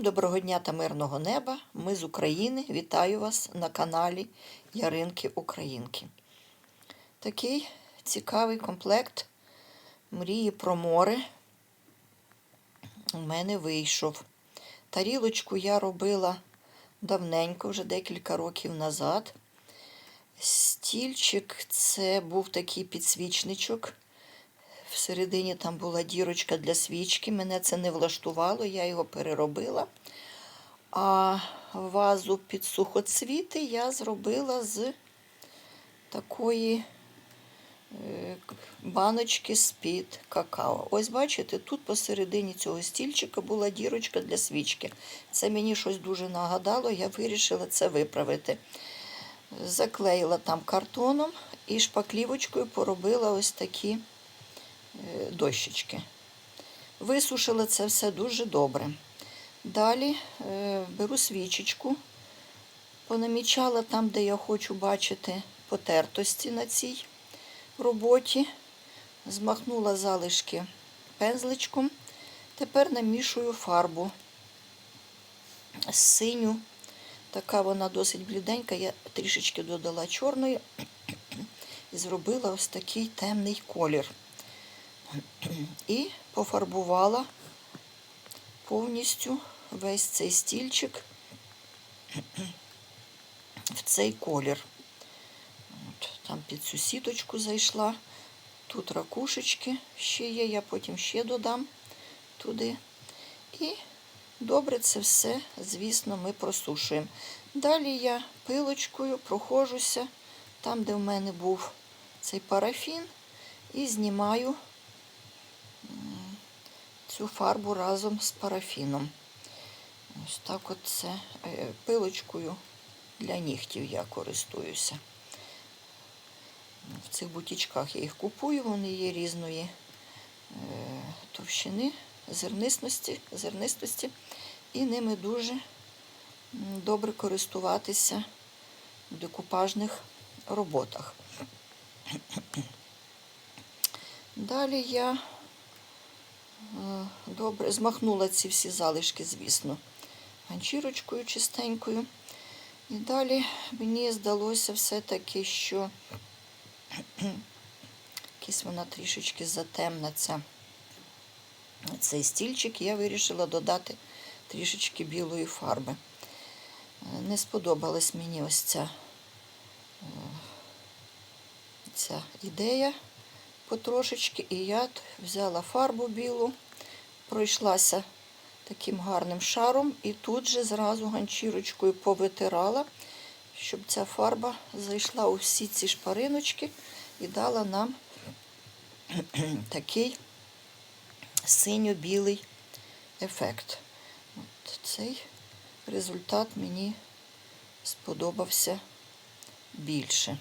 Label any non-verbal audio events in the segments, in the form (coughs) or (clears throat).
Доброго дня та мирного неба. Ми з України. Вітаю вас на каналі Яринки Українки. Такий цікавий комплект мрії про море у мене вийшов. Тарілочку я робила давненько, вже декілька років назад. Стільчик це був такий підсвічничок. Всередині там була дірочка для свічки. Мене це не влаштувало, я його переробила. А вазу під сухоцвіти я зробила з такої е, баночки з-під какао. Ось бачите, тут посередині цього стільчика була дірочка для свічки. Це мені щось дуже нагадало, я вирішила це виправити. Заклеїла там картоном і шпаклівочкою поробила ось такі дощечки. Висушила це все дуже добре. Далі е, беру свічечку, понамічала там, де я хочу бачити потертості на цій роботі, змахнула залишки пензличком. Тепер намішую фарбу синю. Така вона досить бліденька. Я трішечки додала чорної (coughs) і зробила ось такий темний колір. І пофарбувала повністю весь цей стільчик в цей колір. От, Там під цю сіточку зайшла. Тут ракушечки ще є, я потім ще додам туди. І добре це все, звісно, ми просушуємо. Далі я пилочкою проходжуся там, де в мене був цей парафін, і знімаю цю фарбу разом з парафіном. Ось так от це пилочкою для нігтів я користуюся. В цих бутічках я їх купую, вони є різної е, товщини, зернистості, зернистості, і ними дуже добре користуватися в декупажних роботах. Далі я добре змахнула ці всі залишки, звісно, ганчірочкою чистенькою. І далі мені здалося все-таки, що якась вона трішечки затемниться. Цей стільчик я вирішила додати трішечки білої фарби. Не сподобалась мені ось ця, ця ідея потрошечки, і я взяла фарбу білу, пройшлася таким гарним шаром і тут же зразу ганчірочкою повитирала, щоб ця фарба зайшла у всі ці шпариночки і дала нам (clears throat) такий синьо-білий ефект. От Цей результат мені сподобався більше.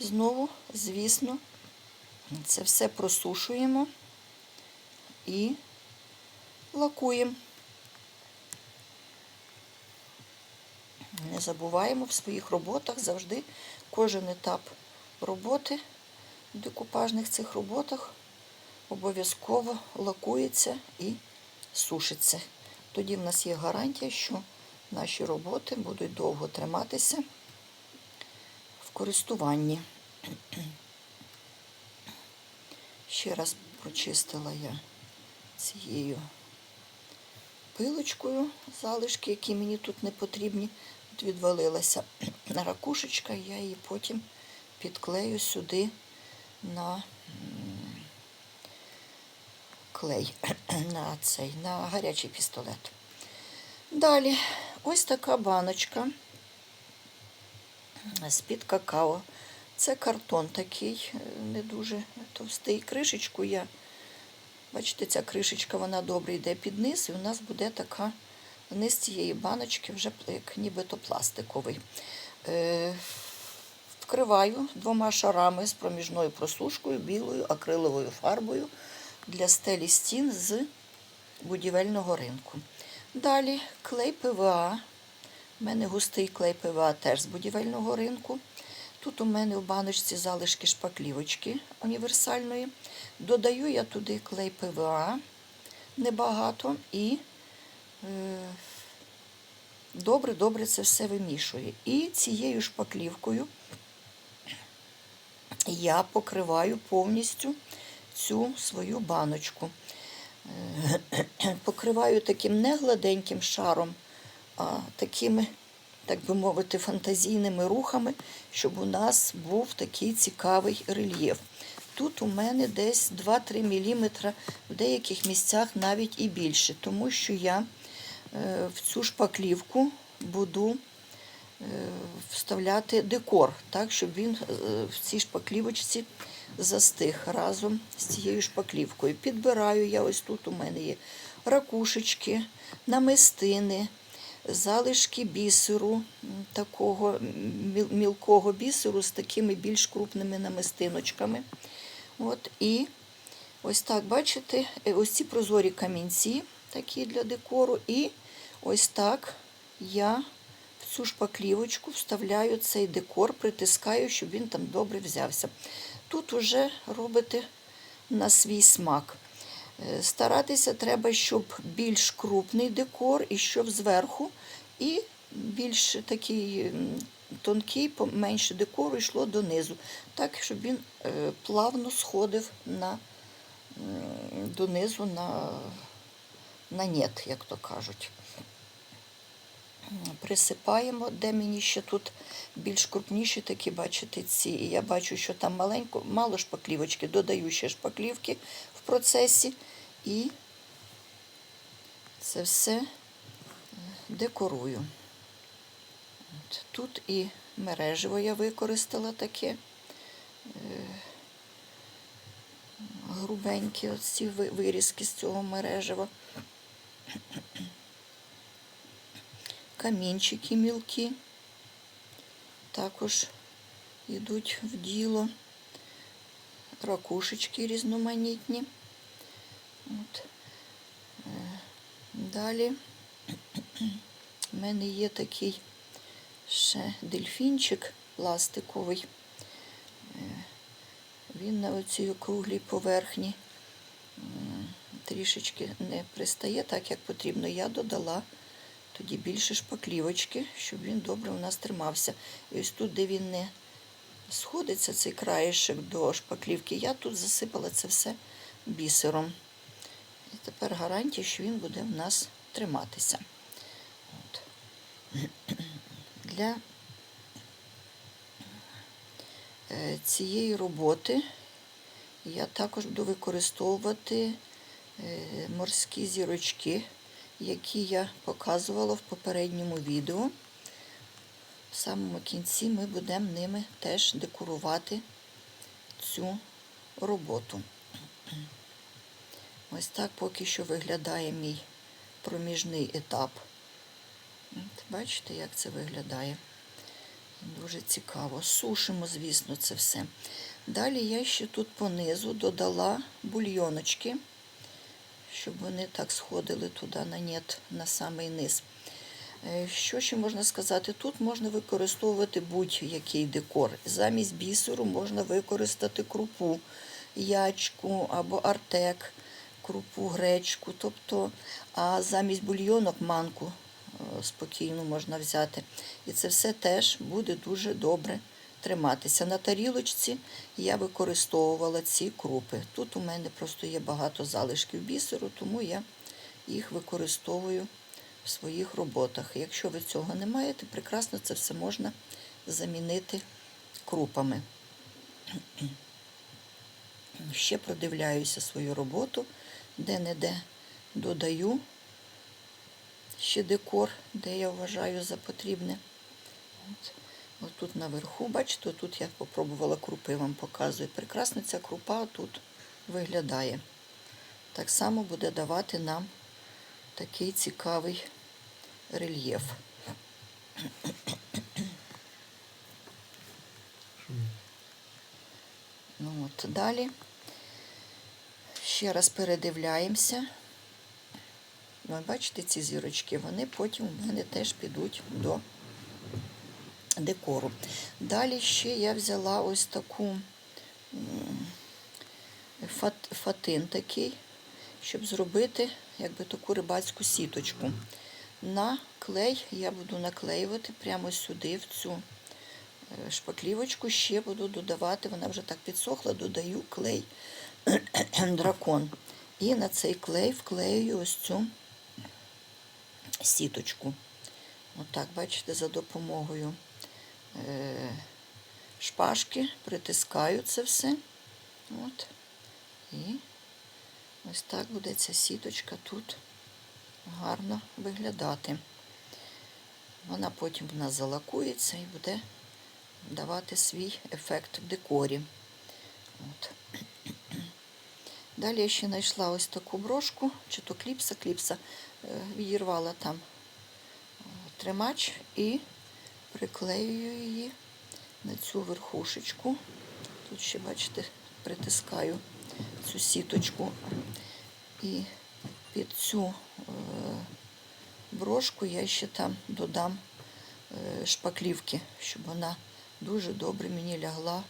Знову, звісно, це все просушуємо і лакуємо. Не забуваємо в своїх роботах завжди кожен етап роботи в декупажних цих роботах обов'язково лакується і сушиться. Тоді в нас є гарантія, що наші роботи будуть довго триматися користуванні. Ще раз прочистила я цією пилочкою залишки, які мені тут не потрібні. Тут відвалилася ракушечка, я її потім підклею сюди на клей, (clears throat) на цей, на гарячий пістолет. Далі ось така баночка з-під какао. Це картон такий, не дуже товстий. Кришечку я, бачите, ця кришечка вона добре йде під низ, і у нас буде така низ цієї баночки вже як нібито пластиковий. Е, вкриваю двома шарами з проміжною просушкою, білою акриловою фарбою для стелі стін з будівельного ринку. Далі клей ПВА. У мене густий клей ПВА теж з будівельного ринку. Тут у мене в баночці залишки шпаклівочки універсальної. Додаю я туди клей ПВА небагато і добре-добре це все вимішую. І цією шпаклівкою я покриваю повністю цю свою баночку. Е, (clears throat) Покриваю таким не гладеньким шаром, такими, так би мовити, фантазійними рухами, щоб у нас був такий цікавий рельєф. Тут у мене десь 2-3 мм, в деяких місцях навіть і більше, тому що я е, в цю шпаклівку буду е, вставляти декор, так, щоб він е, в цій шпаклівочці застиг разом з цією шпаклівкою. Підбираю я ось тут у мене є ракушечки, намистини, залишки бісеру, такого мілкого бісеру з такими більш крупними намистиночками. От, і ось так, бачите, е, ось ці прозорі камінці, такі для декору, і ось так я в цю шпаклівочку вставляю цей декор, притискаю, щоб він там добре взявся. Тут уже робите на свій смак. Старатися треба, щоб більш крупний декор, і щоб зверху, і більш такий тонкий, поменше декору йшло донизу, так, щоб він е, плавно сходив на, донизу на, на нет, як то кажуть. Присипаємо, де мені ще тут більш крупніші такі, бачите, ці. І я бачу, що там маленько, мало шпаклівочки, додаю ще шпаклівки в процесі і це все декорую. От Тут і мережево я використала таке е, грубенькі оці ви- вирізки з цього мережева. Камінчики мілкі також йдуть в діло. Ракушечки різноманітні. От. Е, Далі в мене є такий ще дельфінчик пластиковий. Е, Він на оцій округлій поверхні трішечки не пристає так, як потрібно. Я додала тоді більше шпаклівочки, щоб він добре у нас тримався. І ось тут, де він не сходиться, цей краєшок до шпаклівки, я тут засипала це все бісером. І тепер гарантія, що він буде в нас триматися. От. Для е, цієї роботи я також буду використовувати е, морські зірочки, які я показувала в попередньому відео. В самому кінці ми будемо ними теж декорувати цю роботу. Ось так поки що виглядає мій проміжний етап. Бачите, як це виглядає? Дуже цікаво. Сушимо, звісно, це все. Далі я ще тут понизу додала бульйоночки, щоб вони так сходили туди на нет, на самий низ. Е, Що ще можна сказати? Тут можна використовувати будь-який декор. Замість бісеру можна використати крупу, ячку або артек, крупу, гречку. Тобто, а замість бульйонок манку е, спокійно можна взяти. І це все теж буде дуже добре триматися. На тарілочці я використовувала ці крупи. Тут у мене просто є багато залишків бісеру, тому я їх використовую в своїх роботах. Якщо ви цього не маєте, прекрасно це все можна замінити крупами. Ще продивляюся свою роботу, де-не-де додаю ще декор, де я вважаю за потрібне. От. Ось тут наверху, бачите, тут я попробувала крупи, вам показую. Прекрасно ця крупа тут виглядає. Так само буде давати нам такий цікавий рельєф. Ну от далі. Ще раз передивляємося. Ви бачите ці зірочки, вони потім у мене теж підуть до декору. Далі ще я взяла ось таку фат, фатин такий, щоб зробити якби таку рибацьку сіточку. На клей я буду наклеювати прямо сюди, в цю е, шпаклівочку. Ще буду додавати, вона вже так підсохла, додаю клей (clears throat) дракон. І на цей клей вклею ось цю сіточку. Отак, бачите, за допомогою е, шпажки притискаю це все. От. І ось так буде ця сіточка тут гарно виглядати. Вона потім в нас залакується і буде давати свій ефект в декорі. От. Далі я ще знайшла ось таку брошку, чи то кліпса, кліпса, е, відірвала там е, тримач і приклеюю її на цю верхушечку. Тут ще, бачите, притискаю цю сіточку. І під цю е, брошку я ще там додам шпаклівки, щоб вона дуже добре мені лягла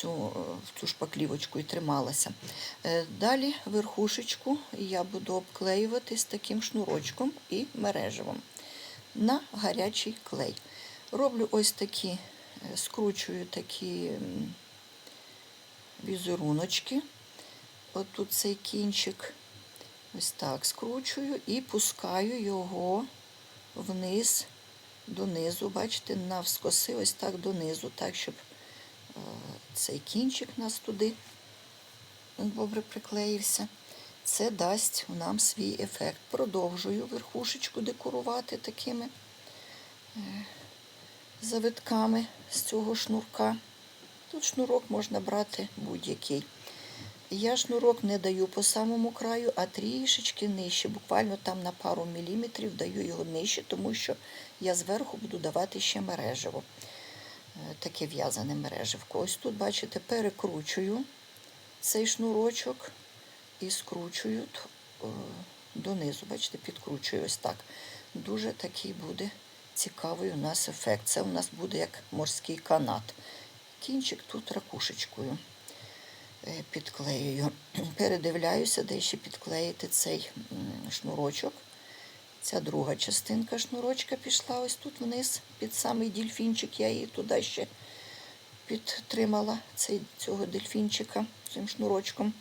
цю, е, в цю шпаклівочку і трималася. Е, Далі верхушечку я буду обклеювати з таким шнурочком і мережевим на гарячий клей. Роблю ось такі, е, скручую такі візеруночки. От цей кінчик ось так скручую і пускаю його вниз, донизу. Бачите, навскоси ось так донизу, так, щоб цей кінчик у нас туди добре приклеївся. Це дасть нам свій ефект. Продовжую верхушечку декорувати такими е, завитками з цього шнурка. Тут шнурок можна брати будь-який. Я шнурок не даю по самому краю, а трішечки нижче, буквально там на пару міліметрів даю його нижче, тому що я зверху буду давати ще мережево. Е, Таке в'язане мереживко. Ось тут, бачите, перекручую цей шнурочок і скручую е, донизу. Бачите, підкручую ось так. Дуже такий буде цікавий у нас ефект. Це у нас буде як морський канат. Кінчик тут ракушечкою е, підклеюю. (clears throat) Передивляюся, де ще підклеїти цей шнурочок. Ця друга частинка шнурочка пішла ось тут вниз, під самий дельфінчик. Я її туди ще підтримала цей, цього дельфінчика цим шнурочком.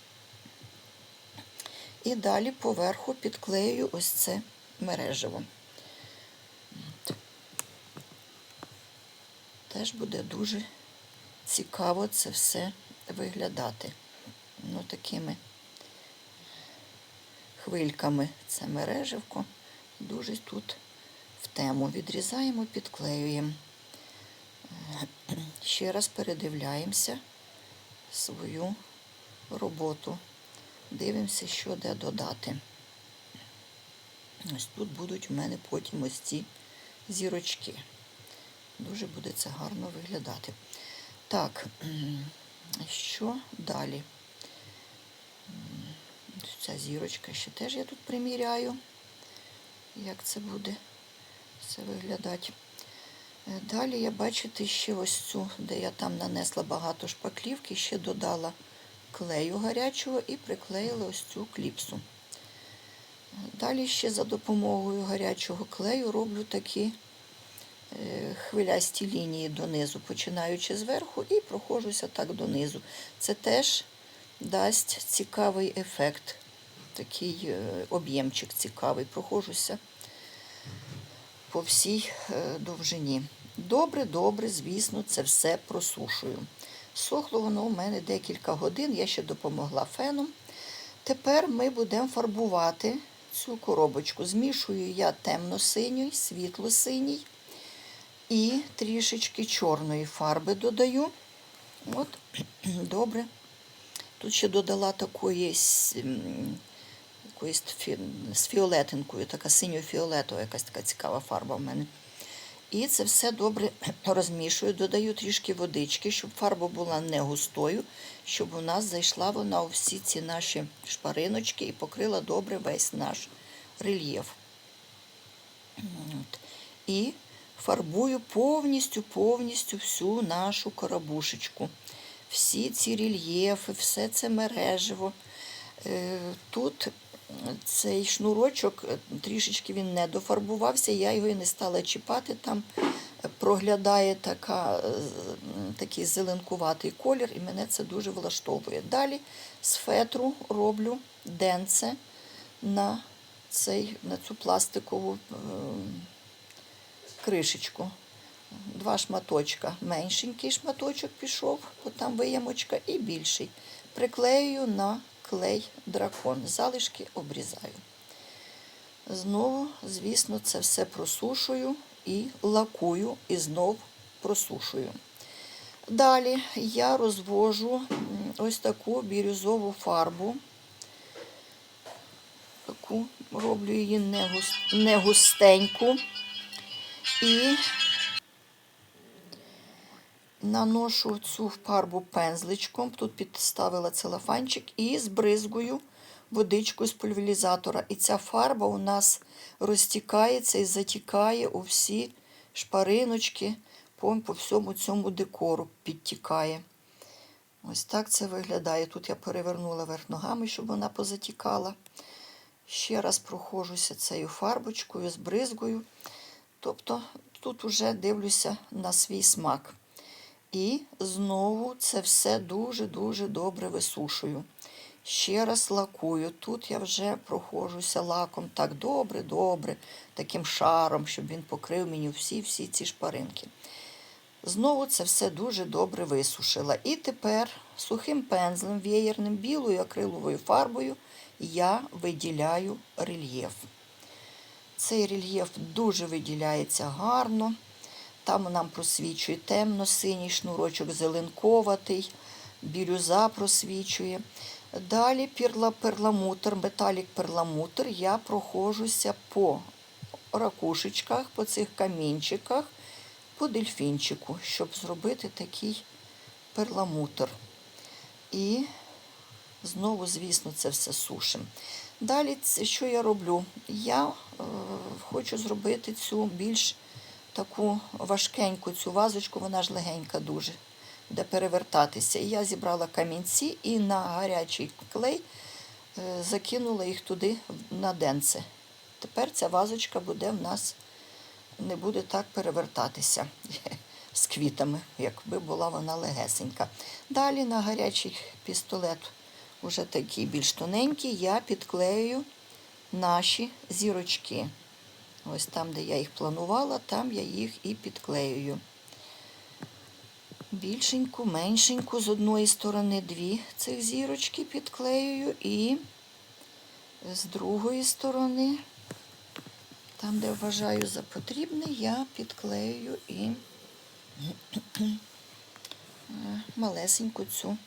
І далі поверху підклею ось це мережево. От. Теж буде дуже цікаво це все виглядати. Ну, такими хвильками це мереживко. Дуже тут в тему відрізаємо, підклеюємо. Е, Ще раз передивляємося свою роботу. Дивимося, що де додати. Ось тут будуть у мене потім ось ці зірочки. Дуже буде це гарно виглядати. Так, що далі? Ця зірочка ще теж я тут приміряю, як це буде все виглядати. Е, Далі я бачите ще ось цю, де я там нанесла багато шпаклівки, ще додала клею гарячого і приклеїла ось цю кліпсу. Далі ще за допомогою гарячого клею роблю такі е, хвилясті лінії донизу, починаючи зверху і проходжуся так донизу. Це теж дасть цікавий ефект, такий е, об'ємчик цікавий. Проходжуся по всій е, довжині. Добре, добре, звісно, це все просушую. Сохло воно у мене декілька годин, я ще допомогла феном. Тепер ми будемо фарбувати цю коробочку. Змішую я темно-синій, світло-синій і трішечки чорної фарби додаю. От, (clears throat) добре. Тут ще додала такої фі- з фіолетинкою, така синьо-фіолетова, якась така цікава фарба в мене. І це все добре (clears throat) розмішую, додаю трішки водички, щоб фарба була не густою, щоб у нас зайшла вона у всі ці наші шпариночки і покрила добре весь наш рельєф. От. І фарбую повністю, повністю всю нашу коробушечку. Всі ці рельєфи, все це мережево. Е, Тут цей шнурочок е, трішечки він не дофарбувався, я його і не стала чіпати. Там е, проглядає така, е, такий зеленкуватий колір, і мене це дуже влаштовує. Далі з фетру роблю денце на, цей, на цю пластикову кришечку. Два шматочка. Меншенький шматочок пішов, бо там виємочка, і більший. Приклею на клей дракон. Залишки обрізаю. Знову, звісно, це все просушую і лакую, і знов просушую. Далі я розвожу ось таку бірюзову фарбу. Таку роблю її не, густеньку. І наношу цю фарбу пензличком. Тут підставила целофанчик і збризгую водичку з пульверізатора. І ця фарба у нас розтікається і затікає у всі шпариночки по, всьому цьому декору підтікає. Ось так це виглядає. Тут я перевернула верх ногами, щоб вона позатікала. Ще раз проходжуся цією фарбочкою, збризгую. Тобто тут уже дивлюся на свій смак. І знову це все дуже-дуже добре висушую. Ще раз лакую. Тут я вже проходжуся лаком так добре-добре, таким шаром, щоб він покрив мені всі-всі ці шпаринки. Знову це все дуже добре висушила. І тепер сухим пензлем, веєрним, білою акриловою фарбою я виділяю рельєф. Цей рельєф дуже виділяється гарно. Там нам просвічує темно-синій шнурочок зеленковатий, бірюза просвічує. Далі перла, перламутр, металік перламутр. Я проходжуся по ракушечках, по цих камінчиках, по дельфінчику, щоб зробити такий перламутр. І знову, звісно, це все сушимо. Далі, що я роблю? Я е, хочу зробити цю більш таку важкеньку цю вазочку, вона ж легенька дуже, де перевертатися. І я зібрала камінці і на гарячий клей е, закинула їх туди на денце. Тепер ця вазочка буде в нас не буде так перевертатися (laughs) з квітами, якби була вона легесенька. Далі на гарячий пістолет, уже такий більш тоненький, я підклею наші зірочки. Ось там, де я їх планувала, там я їх і підклеюю. Більшеньку, меншеньку, з одної сторони дві цих зірочки підклеюю і з другої сторони, там, де вважаю за потрібне, я підклеюю і е, малесеньку цю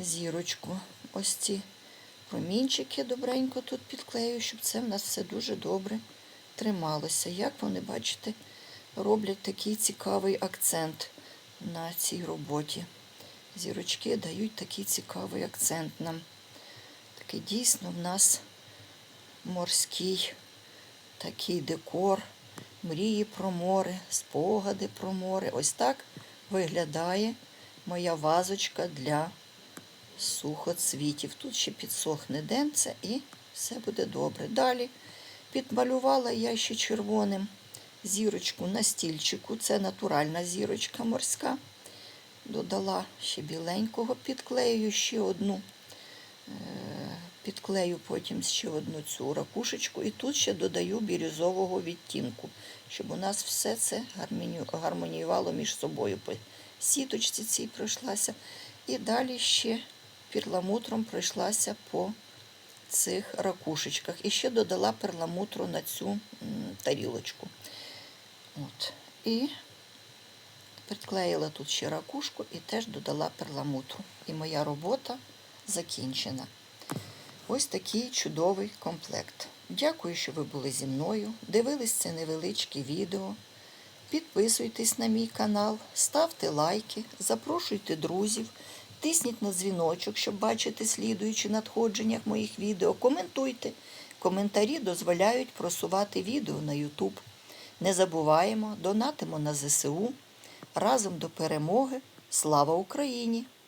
зірочку. Ось ці промінчики добренько тут підклею, щоб це в нас все дуже добре трималося. Як вони, бачите, роблять такий цікавий акцент на цій роботі. Зірочки дають такий цікавий акцент нам. Такий дійсно в нас морський такий декор, мрії про море, спогади про море. Ось так виглядає моя вазочка для сухоцвітів. Тут ще підсохне денце і все буде добре. Далі підмалювала я ще червоним зірочку на стільчику. Це натуральна зірочка морська. Додала ще біленького, підклею ще одну, е, підклею потім ще одну цю ракушечку. І тут ще додаю бірюзового відтінку, щоб у нас все це гармоніювало між собою. По сіточці цій пройшлася. І далі ще перламутром пройшлася по цих ракушечках. І ще додала перламутру на цю тарілочку. От. І приклеїла тут ще ракушку і теж додала перламутру. І моя робота закінчена. Ось такий чудовий комплект. Дякую, що ви були зі мною. Дивились це невеличке відео. Підписуйтесь на мій канал, ставте лайки, запрошуйте друзів, тисніть на дзвіночок, щоб бачити слідуючі надходження моїх відео. Коментуйте. Коментарі дозволяють просувати відео на YouTube. Не забуваємо, донатимо на ЗСУ. Разом до перемоги. Слава Україні!